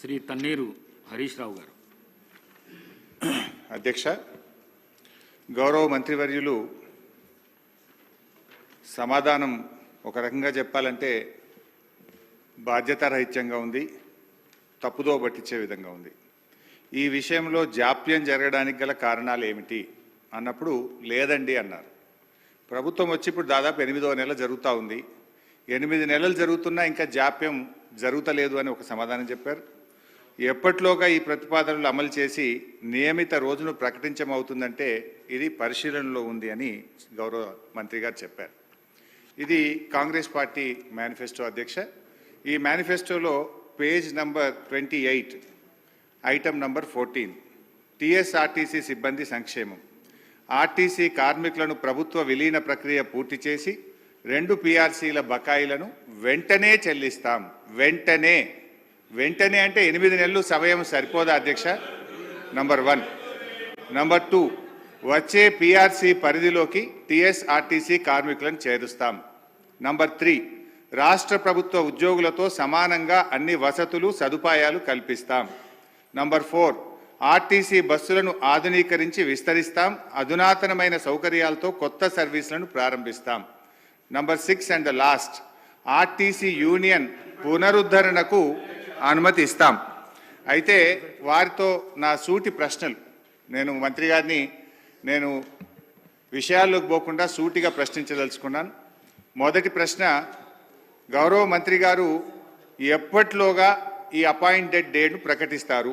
శ్రీ తన్నీరు హరీష్ రావు గారు. అధ్యక్ష గౌరవ మంత్రివర్యులు సమాధానం ఒక రకంగా చెప్పాలంటే బాధ్యతారహిత్యంగా ఉంది తప్పుదో పట్టించే విధంగా ఉంది. ఈ విషయంలో జాప్యం జరగడానికి గల కారణాలు ఏమిటి అన్నప్పుడు లేదండి అన్నారు. ప్రభుత్వం వచ్చి ఇప్పుడు దాదాపు ఎనిమిదవ నెల జరుగుతూ ఉంది. ఎనిమిది నెలలు జరుగుతున్నా ఇంకా జాప్యం జరుగుతలేదు అని ఒక సమాధానం చెప్పారు. ఎప్పట్లోగా ఈ ప్రతిపాదనలు అమలు చేసి నియమిత రోజును ప్రకటించమవుతుందంటే ఇది పరిశీలనలో ఉంది అని గౌరవ మంత్రి గారు చెప్పారు. ఇది కాంగ్రెస్ పార్టీ మేనిఫెస్టో అధ్యక్ష. ఈ మేనిఫెస్టోలో page number twenty eight item number fourteen TSRTC సిబ్బంది సంక్షేమం. ఆర్టీసీ కార్మికులను ప్రభుత్వ విలీన ప్రక్రియ పూర్తి చేసి రెండు పిఆర్సీల బకాయిలను వెంటనే చెల్లిస్తాం. వెంటనే! వెంటనే అంటే ఎనిమిది నెలలు సమయం సరిపోదా అధ్యక్ష? నంబర్ వన్ నంబర్ టూ వచ్చే పిఆర్సీ పరిధిలోకి టీఎస్ఆర్టీసీ కార్మికులను చేరుస్తాం. నంబర్ త్రీ రాష్ట్ర ప్రభుత్వ ఉద్యోగులతో సమానంగా అన్ని వసతులు సదుపాయాలు కల్పిస్తాం. నంబర్ ఫోర్ ఆర్టీసీ బస్సులను ఆధునీకరించి విస్తరిస్తాం. అధునాతనమైన సౌకర్యాలతో కొత్త సర్వీసులను ప్రారంభిస్తాం. Number six and last RTC union పునరుద్ధరణకు అనుమతి ఇస్తాం అయితే వారితో నా సూటి ప్రశ్నలు. నేను మంత్రి గారిని నేను విషయాల్లోకి పోకుండా సూటిగా ప్రశ్నించదలుచుకున్నాను. మొదటి ప్రశ్న గౌరవ మంత్రి గారు ఎప్పట్లోగా ఈ అపాయింటెడ్ డేట్ను ప్రకటిస్తారు?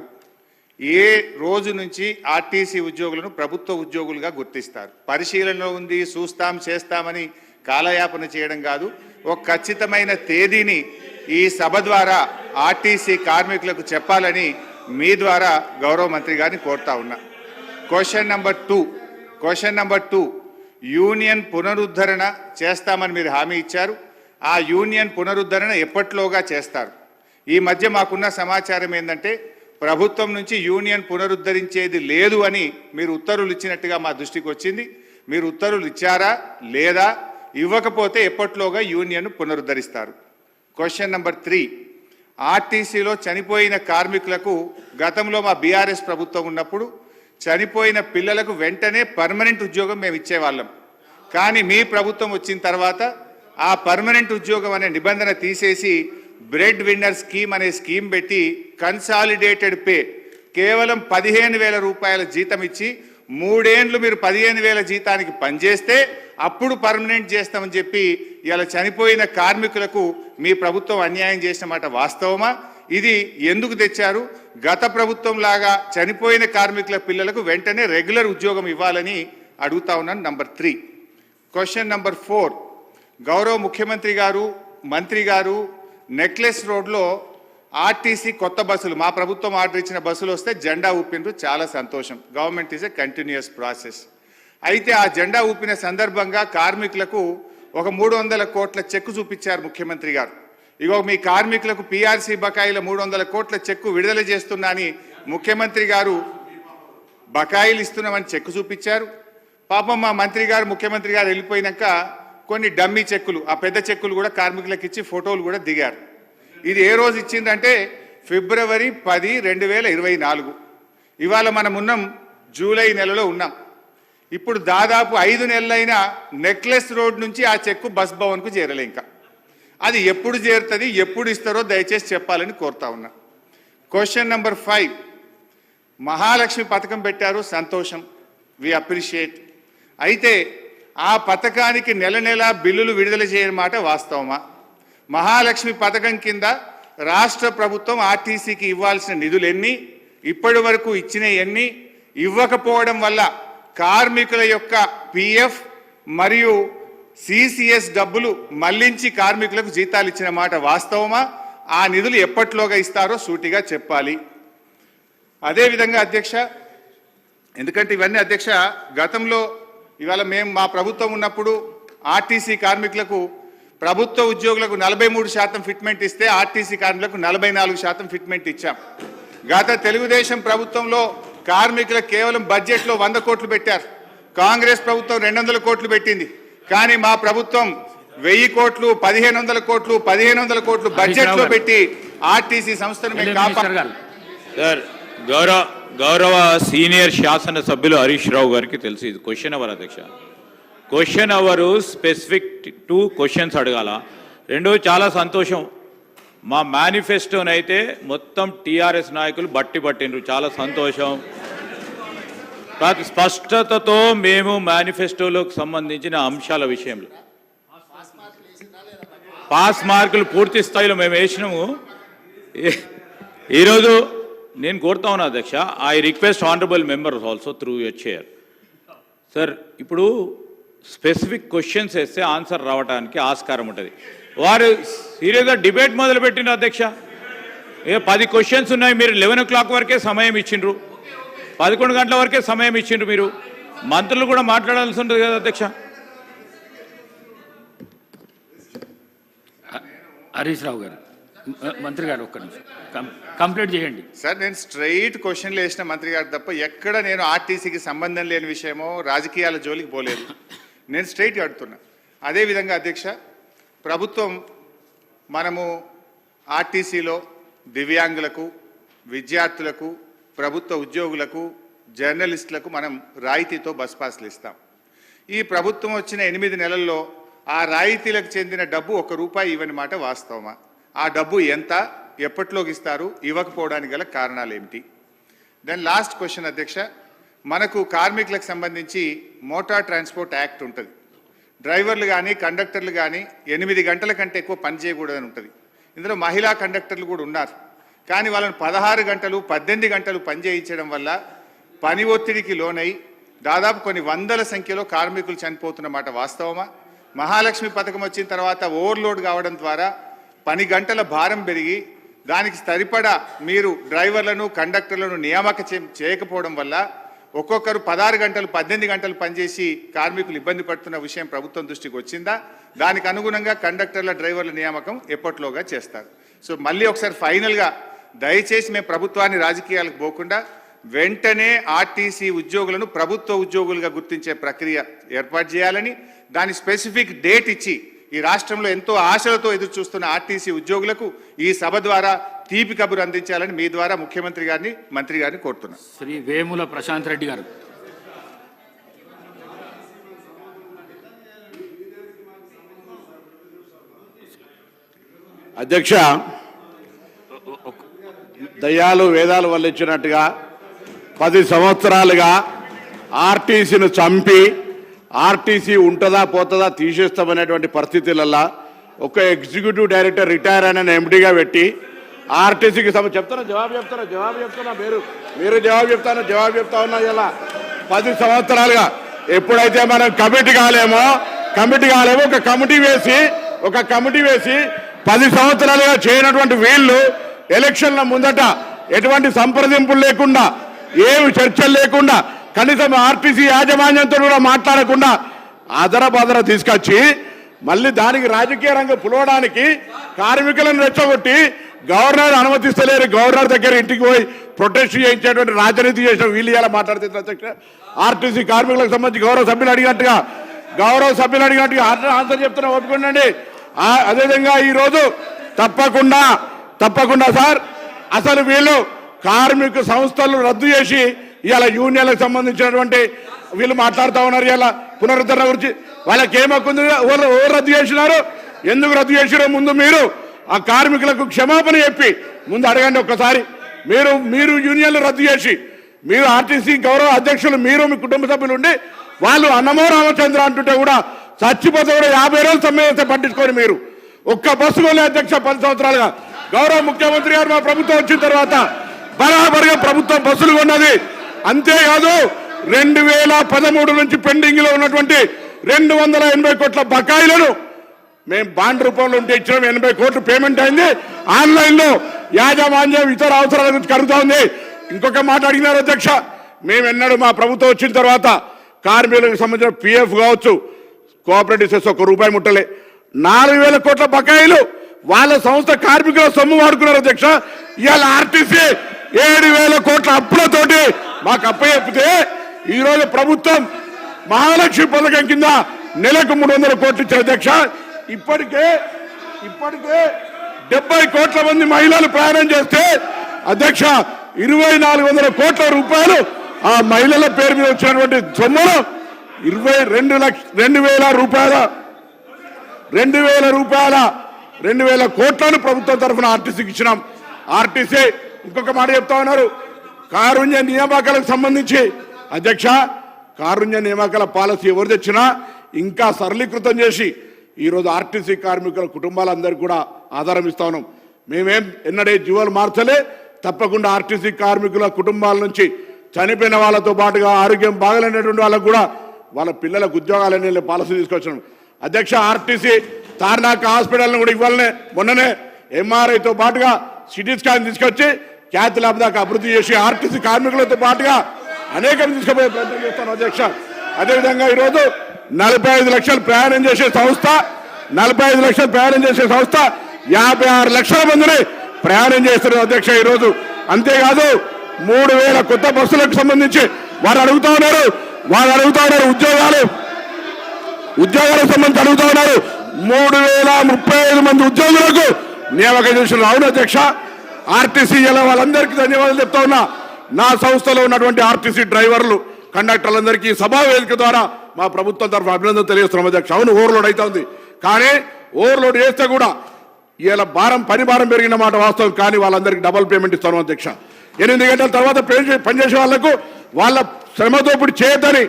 ఏ రోజు నుంచి ఆర్టీసీ ఉద్యోగులను ప్రభుత్వ ఉద్యోగులుగా గుర్తిస్తారు? పరిశీలనలో ఉంది చూస్తాం చేస్తామని కాలయాపన చేయడం కాదు. ఒక ఖచ్చితమైన తేదీని ఈ సభ ద్వారా ఆర్టీసీ కార్మికులకు చెప్పాలని మీ ద్వారా గౌరవ మంత్రి గారిని కోరుతా ఉన్నా. Question number two question number two union పునరుద్ధరణ చేస్తామని మీరు హామీ ఇచ్చారు. ఆ యూనియన్ పునరుద్ధరణ ఎప్పట్లోగా చేస్తారు? ఈ మధ్య మాకున్న సమాచారం ఏంటంటే ప్రభుత్వం నుంచి యూనియన్ పునరుద్ధరించేది లేదు అని మీరు ఉత్తర్వులు ఇచ్చినట్టుగా మా దృష్టికి వచ్చింది. మీరు ఉత్తర్వులు ఇచ్చారా? లేదా? ఇవ్వకపోతే ఎప్పట్లోగా యూనియన్ పునరుద్ధరిస్తారు? క్వశ్చన్ నెంబర్ త్రీ ఆర్టీసీలో చనిపోయిన కార్మికులకు గతంలో మా బీఆర్ఎస్ ప్రభుత్వం ఉన్నప్పుడు చనిపోయిన పిల్లలకు వెంటనే పర్మనెంట్ ఉద్యోగం మేము ఇచ్చేవాళ్ళం. కానీ మీ ప్రభుత్వం వచ్చిన తర్వాత ఆ పర్మనెంట్ ఉద్యోగం అనే నిబంధన తీసేసి బ్రెడ్ విన్నర్ స్కీమ్ అనే స్కీమ్ పెట్టి కన్సాలిడేటెడ్ పే కేవలం పదిహేను వేల రూపాయల జీతం ఇచ్చి మూడేండ్లు మీరు పదిహేను వేల జీతానికి పనిచేస్తే అప్పుడు పర్మనెంట్ చేస్తామని చెప్పి ఇలా చనిపోయిన కార్మికులకు మీ ప్రభుత్వం అన్యాయం చేసిన మాట వాస్తవమా? ఇది ఎందుకు తెచ్చారు? గత ప్రభుత్వం లాగా చనిపోయిన కార్మికుల పిల్లలకు వెంటనే రెగ్యులర్ ఉద్యోగం ఇవ్వాలని అడుగుతా ఉన్నాను. Number three. Question number four. గౌరవ ముఖ్యమంత్రి గారు మంత్రి గారు నెక్లెస్ రోడ్లో ఆర్టీసీ కొత్త బస్సులు మా ప్రభుత్వం ఆర్డర్ ఇచ్చిన బస్సులు వస్తే జెండా ఊపిండ్రు చాలా సంతోషం. Government is a continuous process అయితే ఆ జెండా ఊపిన సందర్భంగా కార్మికులకు ఒక మూడు వందల కోట్ల చెక్కు చూపించారు ముఖ్యమంత్రి గారు. ఇగో మీ కార్మికులకు పీఆర్సీ బకాయిల మూడు వందల కోట్ల చెక్కు విడుదల చేస్తున్నా అని ముఖ్యమంత్రి గారు బకాయిలు ఇస్తున్నామని చెక్కు చూపించారు. పాపం మా మంత్రి గారు ముఖ్యమంత్రి గారు వెళ్ళిపోయినాక కొన్ని డమ్మీ చెక్కులు ఆ పెద్ద చెక్కులు కూడా కార్మికులకు ఇచ్చి ఫోటోలు కూడా దిగారు. ఇది ఏ రోజు ఇచ్చిందంటే ఫిబ్రవరి పది రెండు వేల ఇరవై నాలుగు. ఇవాళ మనం ఉన్నాం జూలై నెలలో ఉన్నాం. ఇప్పుడు దాదాపు ఐదు నెలలైన నెక్లెస్ రోడ్ నుంచి ఆ చెక్కు బస్ భవన్కు చేరలే ఇంకా. అది ఎప్పుడు చేరుతుంది ఎప్పుడు ఇస్తారో దయచేసి చెప్పాలని కోరుతా ఉన్నా. క్వశ్చన్ నెంబర్ ఫైవ్ మహాలక్ష్మి పథకం పెట్టారు సంతోషం. వి అప్రిషియేట్ అయితే ఆ పథకానికి నెల నెల బిల్లులు విడుదల చేయని మాట వాస్తవమా? మహాలక్ష్మి పథకం కింద రాష్ట్ర ప్రభుత్వం ఆర్టీసీకి ఇవ్వాల్సిన నిధులు ఎన్ని? ఇప్పటి వరకు ఇచ్చిన ఎన్ని? ఇవ్వకపోవడం వల్ల కార్మికుల యొక్క పిఎఫ్ మరియు సిసిఎస్ డబ్బులు మళ్ళించి కార్మికులకు జీతాలు ఇచ్చిన మాట వాస్తవమా? ఆ నిధులు ఎప్పట్లోగా ఇస్తారో సూటిగా చెప్పాలి. అదేవిధంగా అధ్యక్ష ఎందుకంటే ఇవన్నీ అధ్యక్ష గతంలో ఇవాళ మేము మా ప్రభుత్వం ఉన్నప్పుడు ఆర్టీసీ కార్మికులకు ప్రభుత్వ ఉద్యోగులకు నలభై మూడు శాతం ఫిట్మెంట్ ఇస్తే ఆర్టీసీ కార్మికులకు నలభై నాలుగు శాతం ఫిట్మెంట్ ఇచ్చాం. గత తెలుగుదేశం ప్రభుత్వంలో కార్మికులకు కేవలం బడ్జెట్లో వంద కోట్లు పెట్టారు. కాంగ్రెస్ ప్రభుత్వం రెండు వందల కోట్లు పెట్టింది. కానీ మా ప్రభుత్వం వెయ్యి కోట్లు పదిహేను వందల కోట్లు పదిహేను వందల కోట్లు బడ్జెట్లో పెట్టి ఆర్టీసీ సంస్థను మేము రైల్వే కాపా మినిస్టర్ గారు. సార్ గౌరవ గౌరవ సీనియర్ శాసన సభ్యులు హరీష్ రావు గారికి తెలిసి ఇది క్వశ్చన్ అవర్ అధ్యక్ష. Question hour specific two questions అడగాల. రెండో చాలా సంతోషం. మా మేనిఫెస్టోనైతే మొత్తం టీఆర్ఎస్ నాయకులు బట్టి పట్టిండ్రు. చాలా సంతోషం. స్పష్టతతో మేము మేనిఫెస్టోలోకి సంబంధించిన అంశాల విషయంలో. పాస్ మార్కులు పూర్తి స్థాయిలో మేము వేసినాము. ఈరోజు నేను కోరుతా ఉన్నా అధ్యక్ష I request honourable members also through your chair sir ఇప్పుడు స్పెసిఫిక్ క్వశ్చన్స్ వేస్తే ఆన్సర్ రావడానికి ఆస్కారం ఉంటుంది. వారు సీరియస్గా డిబేట్ మొదలుపెట్టిన అధ్యక్ష. ఏ పది క్వశ్చన్స్ ఉన్నాయి మీరు లెవెన్ ఓ క్లాక్ వరకే సమయం ఇచ్చిండ్రు. పదకొండు గంటల వరకే సమయం ఇచ్చిండ్రు మీరు. మంత్రులు కూడా మాట్లాడాల్సి ఉంటుంది కదా అధ్యక్ష. హరీష్ రావు గారు మంత్రి గారు ఒక్క నిమిషం. కంప్లీట్ చేయండి. సార్ నేను స్ట్రైట్ క్వశ్చన్లు వేసిన మంత్రి గారు తప్ప ఎక్కడ నేను ఆర్టీసీకి సంబంధం లేని విషయమో రాజకీయాల జోలికి పోలేదు. నేను స్ట్రైట్ అడుగుతున్నా అదేవిధంగా అధ్యక్ష ప్రభుత్వం మనము ఆర్టీసీలో దివ్యాంగులకు విద్యార్థులకు ప్రభుత్వ ఉద్యోగులకు జర్నలిస్టులకు మనం రాయితీతో బస్ పాస్లు ఇస్తాం. ఈ ప్రభుత్వం వచ్చిన ఎనిమిది నెలల్లో ఆ రాయితీలకు చెందిన డబ్బు ఒక రూపాయి ఇవ్వని మాట వాస్తవమా? ఆ డబ్బు ఎంత ఎప్పట్లోకి ఇస్తారు? ఇవ్వకపోవడానికి గల కారణాలు ఏమిటి? దెన్ లాస్ట్ క్వశ్చన్ అధ్యక్ష మనకు కార్మికులకు సంబంధించి మోటార్ ట్రాన్స్పోర్ట్ యాక్ట్ ఉంటుంది. డ్రైవర్లు కానీ కండక్టర్లు కానీ ఎనిమిది గంటల కంటే ఎక్కువ పని చేయకూడదని ఉంటుంది. ఇందులో మహిళా కండక్టర్లు కూడా ఉన్నారు. కానీ వాళ్ళని పదహారు గంటలు పద్దెనిమిది గంటలు పని చేయించడం వల్ల పని ఒత్తిడికి లోనై దాదాపు కొన్ని వందల సంఖ్యలో కార్మికులు చనిపోతున్నమాట వాస్తవమా? మహాలక్ష్మి పథకం వచ్చిన తర్వాత ఓవర్లోడ్ కావడం ద్వారా పని గంటల భారం పెరిగి దానికి సరిపడా మీరు డ్రైవర్లను కండక్టర్లను నియామక చేయకపోవడం వల్ల ఒక్కొక్కరు పదహారు గంటలు పద్దెనిమిది గంటలు పనిచేసి కార్మికులు ఇబ్బంది పడుతున్న విషయం ప్రభుత్వం దృష్టికి వచ్చిందా? దానికి అనుగుణంగా కండక్టర్ల డ్రైవర్ల నియామకం ఎప్పట్లోగా చేస్తారు? సో మళ్ళీ ఒకసారి ఫైనల్గా దయచేసి మేము ప్రభుత్వాన్ని రాజకీయాలకు పోకుండా వెంటనే ఆర్టీసీ ఉద్యోగులను ప్రభుత్వ ఉద్యోగులుగా గుర్తించే ప్రక్రియ ఏర్పాటు చేయాలని దాని స్పెసిఫిక్ డేట్ ఇచ్చి ఈ రాష్ట్రంలో ఎంతో ఆశలతో ఎదురు చూస్తున్న ఆర్టీసీ ఉద్యోగులకు ఈ సభ ద్వారా తీపి కబురు అందించాలని మీ ద్వారా ముఖ్యమంత్రి గారిని మంత్రి గారిని కోరుతున్నాను శ్రీ వేముల ప్రశాంత్ రెడ్డి గారు. అధ్యక్ష దయ్యాలు వేదాలు వల్లించినట్టుగా పది సంవత్సరాలుగా ఆర్టీసీని చంపి ఆర్టీసీ ఉంటుందా పోతుందా తీసేస్తామనేటువంటి పరిస్థితులల్లా ఒక ఎగ్జిక్యూటివ్ డైరెక్టర్ రిటైర్ అయిన ఎండిగా పెట్టి ఆర్టీసీకి సమ చెప్తారా జవాబు చెప్తారా జవాబు చెప్తున్నా మీరు మీరు జవాబు చెప్తాను జవాబు చెప్తా ఉన్నా ఇలా. పది సంవత్సరాలుగా ఎప్పుడైతే మనం కమిటీ కాలేమో కమిటీ కాలేమో ఒక కమిటీ వేసి ఒక కమిటీ వేసి పది సంవత్సరాలుగా చేయనటువంటి వీళ్ళు ఎలక్షన్ల ముందట ఎటువంటి సంప్రదింపులు లేకుండా ఏమి చర్చలు లేకుండా కనీసం ఆర్టీసీ యాజమాన్యంతో కూడా మాట్లాడకుండా అదరబదర తీసుకొచ్చి మళ్ళీ దానికి రాజకీయ రంగం పులవడానికి కార్మికులను రెచ్చగొట్టి గవర్నర్ అనుమతిస్తలేరు. గవర్నర్ దగ్గర ఇంటికి పోయి ప్రొటెస్ట్ చేయించేటువంటి రాజనీతి చేసిన వీళ్ళు ఇలా మాట్లాడితే అధ్యక్ష? ఆర్టీసీ కార్మికులకు సంబంధించి గౌరవ సభ్యులు అడిగినట్టుగా గౌరవ సభ్యులు అడిగినట్టుగా ఆన్సర్ చెప్తున్నా ఒప్పుకోండి అదేవిధంగా ఈరోజు తప్పకుండా తప్పకుండా సార్ అసలు వీళ్ళు కార్మిక సంస్థలు రద్దు చేసి ఇవాళ యూనియన్లకు సంబంధించినటువంటి వీళ్ళు మాట్లాడుతూ ఉన్నారు ఇలా పునరుద్ధరణ గురించి. వాళ్ళకి ఏమక్కుంది ఉంది? ఎవరు రద్దు చేసినారు? ఎందుకు రద్దు చేసినారో ముందు మీరు ఆ కార్మికులకు క్షమాపణ చెప్పి ముందు అడగండి ఒక్కసారి. మీరు మీరు యూనియన్లు రద్దు చేసి మీరు ఆర్టీసీ గౌరవ అధ్యక్షులు మీరు మీ కుటుంబ సభ్యులు ఉండి వాళ్ళు అన్నమో రామచంద్ర అంటుంటే కూడా చచ్చిపోతే కూడా యాభై రోజులు సమ్మె పట్టించుకోండి మీరు. ఒక్క బస్సు కొలే అధ్యక్ష పది సంవత్సరాలుగా. గౌరవ ముఖ్యమంత్రి గారు మా ప్రభుత్వం వచ్చిన తర్వాత బరాబరిగా ప్రభుత్వం బస్సులు కొన్నది. అంతేకాదు రెండు వేల పదమూడు నుంచి పెండింగ్లో ఉన్నటువంటి రెండు వందల ఎనభై కోట్ల బకాయిలను మేము బాండ్ రూపంలో ఉంటే ఇచ్చిన ఎనభై కోట్లు పేమెంట్ అయింది. ఆన్లైన్లో యాజమాన్యం ఇతర అవసరాల గురించి కలుగుతా ఉంది. ఇంకొక మాట అడిగినారు అధ్యక్ష మేము ఎన్నడూ మా ప్రభుత్వం వచ్చిన తర్వాత కార్మికులకు సంబంధించిన పిఎఫ్ కావచ్చు కోఆపరేటివ్ సెస్ ఒక రూపాయి ముట్టలే. నాలుగు వేల కోట్ల బకాయిలు వాళ్ళ సంస్థ కార్మికుల సొమ్ము వాడుకున్నారు అధ్యక్ష. ఇవాళ ఆర్టీసీ ఏడు వేల కోట్ల అప్పులతోటి మాకు అప్ప చెప్తే ఈరోజు ప్రభుత్వం మహాలక్ష్మి పథకం కింద నెలకు మూడు వందల కోట్లు ఇచ్చారు అధ్యక్ష. ఇప్పటికే ఇప్పటికే డెబ్బై కోట్ల మంది మహిళలు ప్రయాణం చేస్తే అధ్యక్ష ఇరవై నాలుగు వందల కోట్ల రూపాయలు ఆ మహిళల పేరు మీద వచ్చినటువంటి సొమ్మును ఇరవై రెండు లక్ష రెండు వేల రూపాయల రెండు వేల రూపాయల రెండు వేల కోట్లను ప్రభుత్వం తరఫున ఆర్టీసీకి ఇచ్చినాం. ఆర్టీసీ ఇంకొక మాట చెప్తా ఉన్నారు. కారుణ్య నియామకాలకు సంబంధించి అధ్యక్ష కారుణ్య నియామకాల పాలసీ ఎవరు తెచ్చినా ఇంకా సరళీకృతం చేసి ఈరోజు ఆర్టీసీ కార్మికుల కుటుంబాలందరికీ కూడా ఆధారం ఇస్తా ఉన్నాం. మేమేం ఎన్నడే జీవోలు మార్చలే తప్పకుండా ఆర్టీసీ కార్మికుల కుటుంబాల నుంచి చనిపోయిన వాళ్ళతో పాటుగా ఆరోగ్యం బాగలేనటువంటి వాళ్ళకు కూడా వాళ్ళ పిల్లలకు ఉద్యోగాలనే పాలసీ తీసుకొచ్చాం అధ్యక్ష ఆర్టీసీ తార్నాక హాస్పిటల్ని కూడా ఇవ్వాలనే మొన్ననే ఎంఆర్ఐతో పాటుగా సిటీ స్కాన్ తీసుకొచ్చి ఖ్యాతి ల్యాబ్ దాకా అభివృద్ధి చేసి ఆర్టీసీ కార్మికులతో పాటుగా అనేకం తీసుకుపోయే ప్రయత్నం చేస్తాను అధ్యక్ష. అదేవిధంగా ఈరోజు నలభై ఐదు లక్షలు ప్రయాణం చేసే సంస్థ నలభై ఐదు లక్షలు ప్రయాణం చేసే సంస్థ యాభై ఆరు లక్షల మందిని ప్రయాణం చేస్తున్నారు అధ్యక్ష ఈరోజు. అంతేకాదు మూడు వేల కొత్త బస్సులకు సంబంధించి వారు అడుగుతా ఉన్నారు వారు అడుగుతా ఉన్నారు ఉద్యోగాలు. ఉద్యోగాలకు సంబంధించి అడుగుతా ఉన్నారు. మూడు వేల ముప్పై ఐదు మంది ఉద్యోగులకు నియామకం చేసిన అవును అధ్యక్ష ఆర్టీసీ ఎలా వాళ్ళందరికీ ధన్యవాదాలు చెప్తా ఉన్నా. నా సంస్థలో ఉన్నటువంటి ఆర్టీసీ డ్రైవర్లు కండక్టర్లందరికీ సభా వేదిక ద్వారా మా ప్రభుత్వం తరఫు అభినందన తెలియజేస్తున్నాం అధ్యక్ష. అవును ఓవర్లోడ్ అవుతా ఉంది కానీ ఓవర్లోడ్ చేస్తే కూడా ఇలా భారం పని భారం పెరిగిన మాట వాస్తవం కానీ వాళ్ళందరికీ డబల్ పేమెంట్ ఇస్తాను అధ్యక్ష. ఎనిమిది గంటల తర్వాత పనిచేసే వాళ్ళకు వాళ్ళ శ్రమదోపిడి చేయొద్దని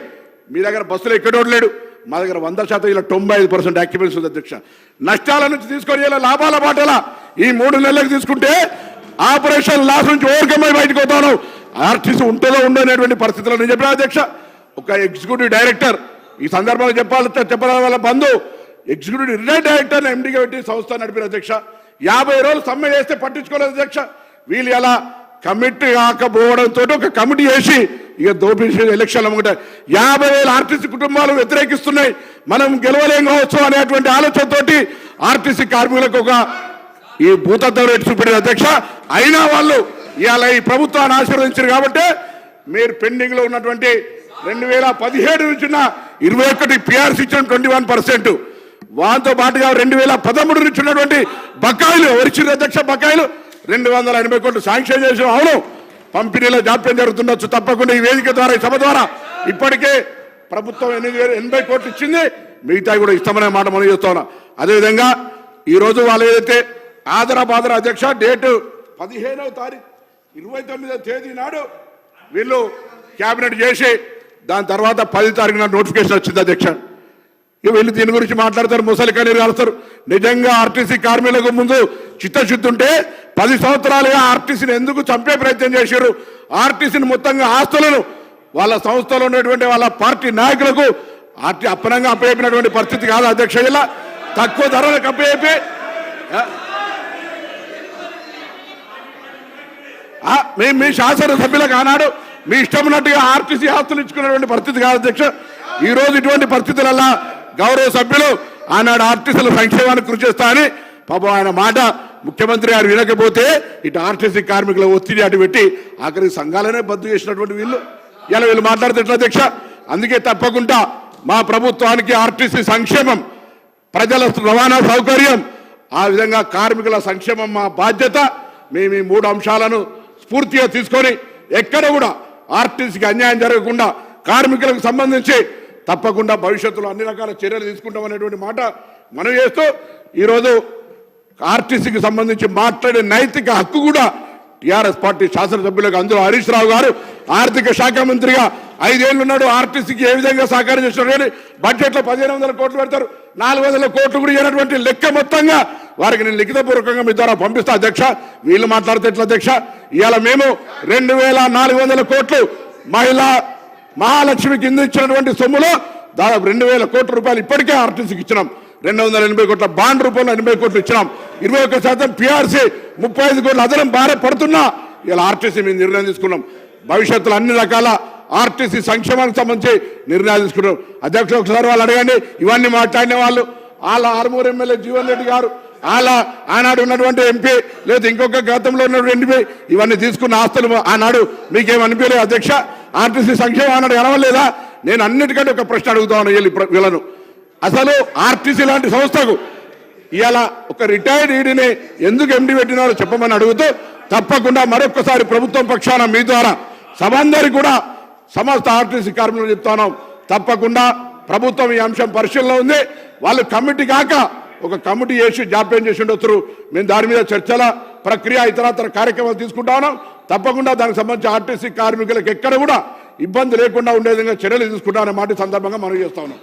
మీ దగ్గర బస్సులు ఎక్కడోడు లేడు. మా దగ్గర వంద శాతం ఇలా తొంభై ఐదు పర్సెంట్ యాక్యుపెన్స్ ఉంది అధ్యక్ష. నష్టాల నుంచి తీసుకొని ఇలా లాభాల బాటల ఈ మూడు నెలలకు తీసుకుంటే ఆపరేషన్ లాస్ నుంచి ఓవర్కమ్ అయి బయటకు పోతాను ఆర్టీసీ ఉంటుందో ఉండో అనేటువంటి పరిస్థితుల్లో నేను చెప్పిన అధ్యక్ష. ఒక ఎగ్జిక్యూటివ్ డైరెక్టర్ ఈ సందర్భంగా చెప్పాలంటే చెప్పడం వల్ల బంధు ఎగ్జిక్యూటివ్ రిటైర్డ్ డైరెక్టర్ ఎండిగా పెట్టి సంస్థ నడిపిన అధ్యక్ష. యాభై రోజులు సమ్మె చేస్తే పట్టించుకోలేదు అధ్యక్ష. వీళ్ళు ఎలా? కమిటీ కాకపోవడంతో ఒక కమిటీ వేసి ఇక దోపిడీ ఎలక్షన్లు అమ్ముకుంటే యాభై వేల ఆర్టీసీ కుటుంబాలు వ్యతిరేకిస్తున్నాయి. మనం గెలవలేం కావచ్చు అనేటువంటి ఆలోచనతోటి ఆర్టీసీ కార్మికులకు ఒక ఈ భూతత్వం రేటు చూపెట్టిన అధ్యక్ష. అయినా వాళ్ళు ఇవాళ ఈ ప్రభుత్వాన్ని ఆశీర్వదించారు కాబట్టి మీరు పెండింగ్లో ఉన్నటువంటి రెండు వేల పదిహేడు నుంచి ఉన్న ఇరవై ఒకటి పిఆర్సీ ఇచ్చిన ట్వంటీ వన్ పర్సెంట్ వాటితో పాటుగా రెండు వేల పదమూడు నుంచి ఉన్నటువంటి బకాయిలు ఎవరిచ్చిన అధ్యక్ష బకాయిలు రెండు వందల ఎనభై కోట్లు శాంక్షన్ చేసాం అవును పంపిణీలో జాప్యం జరుగుతుండొచ్చు తప్పకుండా ఈ వేదిక ద్వారా ఈ సభ ద్వారా. ఇప్పటికే ప్రభుత్వం ఎనిమిది వేల ఎనభై కోట్లు ఇచ్చింది. మిగతా కూడా ఇస్తామనే మాట మనం చేస్తా ఉన్నాం. అదేవిధంగా ఈరోజు వాళ్ళు ఏదైతే ఆదర అధ్యక్ష డేటు పదిహేనవ తారీఖు ఇరవై తొమ్మిదవ తేదీ నాడు వీళ్ళు క్యాబినెట్ చేసి దాని తర్వాత పది తారీఖున నోటిఫికేషన్ వచ్చింది అధ్యక్ష. ఇక వీళ్ళు దీని గురించి మాట్లాడతారు ముసలి కన్నీరు కలుస్తారు. నిజంగా ఆర్టీసీ కార్మికులకు ముందు చిత్తశుద్ధి ఉంటే పది సంవత్సరాలుగా ఆర్టీసీని ఎందుకు చంపే ప్రయత్నం చేశారు? ఆర్టీసీని మొత్తంగా ఆస్తులను వాళ్ళ సంస్థలో ఉన్నటువంటి వాళ్ళ పార్టీ నాయకులకు ఆర్టీ అప్పనంగా అప్పయ్యినటువంటి పరిస్థితి కాదు అధ్యక్ష ఇలా. తక్కువ ధరలకు అప్పయ్యి మేము మీ శాసనసభ్యులకు ఆనాడు మీ ఇష్టం ఉన్నట్టుగా ఆర్టీసీ ఆస్తులు ఇచ్చుకున్నటువంటి పరిస్థితి కాదు అధ్యక్ష. ఈ రోజు ఇటువంటి పరిస్థితులల్లా గౌరవ సభ్యులు ఆనాడు ఆర్టీసీల సంక్షేమానికి కృషి చేస్తా అని పాపం ఆయన మాట ముఖ్యమంత్రి గారు వినకపోతే ఇటు ఆర్టీసీ కార్మికుల ఒత్తిడి అటు పెట్టి ఆఖరి సంఘాలనే బద్దు చేసినటువంటి వీళ్ళు. ఇలా వీళ్ళు మాట్లాడితే ఎట్లా అధ్యక్ష? అందుకే తప్పకుండా మా ప్రభుత్వానికి ఆర్టీసీ సంక్షేమం ప్రజల రవాణా సౌకర్యం ఆ విధంగా కార్మికుల సంక్షేమం మా బాధ్యత. మేము ఈ మూడు అంశాలను స్ఫూర్తిగా తీసుకొని ఎక్కడ కూడా ఆర్టీసీకి అన్యాయం జరగకుండా కార్మికులకు సంబంధించి తప్పకుండా భవిష్యత్తులో అన్ని రకాల చర్యలు తీసుకుంటామనేటువంటి మాట మనం చేస్తూ ఈరోజు ఆర్టీసీకి సంబంధించి మాట్లాడే నైతిక హక్కు కూడా టీఆర్ఎస్ పార్టీ శాసనసభ్యులకు అందులో హరీష్ రావు గారు ఆర్థిక శాఖ మంత్రిగా ఐదేళ్ళు ఉన్నాడు ఆర్టీసీకి ఏ విధంగా సహకారం చేస్తున్నారు కానీ బడ్జెట్లో పదిహేను వందల కోట్లు పెడతారు. నాలుగు వందల కోట్లు కూడా ఇవ్వనటువంటి లెక్క మొత్తంగా వారికి నేను లిఖితపూర్వకంగా మీ ద్వారా పంపిస్తా అధ్యక్ష. వీళ్ళు మాట్లాడితే ఎట్లా అధ్యక్ష? ఇవాళ మేము రెండు వేల నాలుగు వందల కోట్లు మహిళా మహాలక్ష్మి కింద ఇచ్చినటువంటి సొమ్ములో దాదాపు రెండు వేల కోట్ల రూపాయలు ఇప్పటికే ఆర్టీసీకి ఇచ్చినాం. రెండు వందల ఎనభై కోట్ల బాండ్ రూపంలో ఎనభై కోట్లు ఇచ్చినాం. ఇరవై ఒక్క శాతం పిఆర్సీ ముప్పై ఐదు కోట్లు అదనం భారీ పడుతున్నా. ఇలా ఆర్టీసీ మేము నిర్ణయం తీసుకున్నాం. భవిష్యత్తులో అన్ని రకాల ఆర్టీసీ సంక్షేమానికి సంబంధించి నిర్ణయాలు తీసుకున్నారు. అధ్యక్షుడు ఒకసారి వాళ్ళు అడగండి ఇవన్నీ మాట్లాడిన వాళ్ళు వాళ్ళ ఆరుమూరు ఎమ్మెల్యే జీవన్ రెడ్డి గారు వాళ్ళ ఆనాడు ఉన్నటువంటి ఎంపీ లేదా ఇంకొక గతంలో ఉన్నటువంటి ఎంపీ ఇవన్నీ తీసుకున్న ఆస్తులు ఆనాడు మీకేమనిపించలేదు అధ్యక్ష? ఆర్టీసీ సంక్షేమం ఆనాడు కనవలేదా నేను అన్నిటికంటే ఒక ప్రశ్న అడుగుతా ఉన్నాను ఇప్పుడు వీళ్ళను. అసలు ఆర్టీసీ లాంటి సంస్థకు ఇవాళ ఒక రిటైర్డ్ ఈడీని ఎందుకు ఎండి పెట్టినారో చెప్పమని అడుగుతూ తప్పకుండా మరొకసారి ప్రభుత్వం పక్షాన మీ ద్వారా సభందరికి కూడా సమస్త ఆర్టీసీ కార్మికులు చెప్తాను తప్పకుండా ప్రభుత్వం ఈ అంశం పరిశీలనలో ఉంది. వాళ్ళు కమిటీ కాక ఒక కమిటీ చేసి జాప్యం చేసి ఉండొచ్చు? మేము దాని మీద చర్చల ప్రక్రియ ఇతరత్ర కార్యక్రమాలు తీసుకుంటా ఉన్నాం. తప్పకుండా దానికి సంబంధించి ఆర్టీసీ కార్మికులకు ఎక్కడ కూడా ఇబ్బంది లేకుండా ఉండే విధంగా చర్యలు తీసుకుంటామనే మాట సందర్భంగా మనం చేస్తా ఉన్నాం.